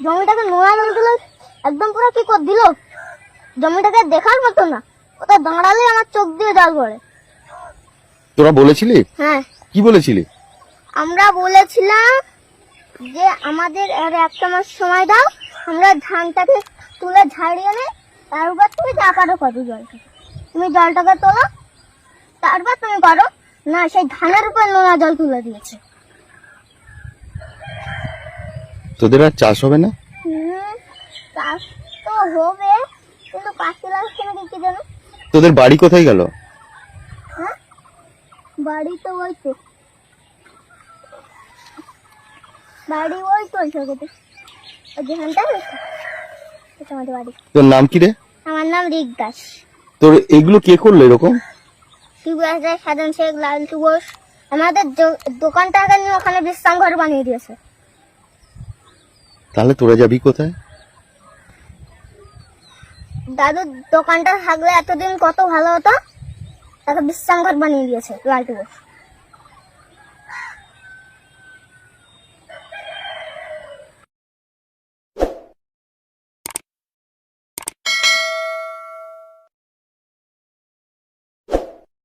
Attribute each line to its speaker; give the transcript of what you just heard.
Speaker 1: জমিটাকে জল দিল একদম পুরো কি করে দিল? জমিটাকে দেখার মতো না। ওটা দাঁড়ালে আমার চোখ দিয়ে জল পড়ে।
Speaker 2: তোরা বলেছিলি?
Speaker 1: হ্যাঁ।
Speaker 2: কি বলেছিলি?
Speaker 1: আমরা বলেছিলাম যে আমাদের আর একটা মাস সময় দাও আমরা ধানটাকে তুলে ঝাড়িয়ে নে তারপর তুমি যা পারো কত জলটা তুমি জলটাকে তোলো তারপর তুমি করো। না সেই ধানের উপর নোনা জল তুলে দিয়েছে।
Speaker 2: তোদের আর চাষ হবে না?
Speaker 1: চাষ তো হবে কিন্তু কি জানো?
Speaker 2: তোদের বাড়ি কোথায় গেল?
Speaker 1: হ্যাঁ? বাড়ি তো ওই তো। বাড়ি ওই তো যেখানটা বাড়ি।
Speaker 2: তোর নাম কি রে?
Speaker 1: আমার নাম রিক দাস
Speaker 2: তোর এগুলো কে করল এরকম?
Speaker 1: টিভি আছে সাধন শেখ লালটু ঘোষ। আমাদের দ- দোকানটাকে নিয়ে ওখানে বিশ্রাম ঘর বানিয়ে দিয়েছে।
Speaker 2: তাহলে তোরা যাবি কোথায়?
Speaker 1: দাদুর দোকানটা থাকলে এতদিন কত ভালো হতো? তাকে বিশ্রাম ঘর বানিয়ে দিয়েছে লালটু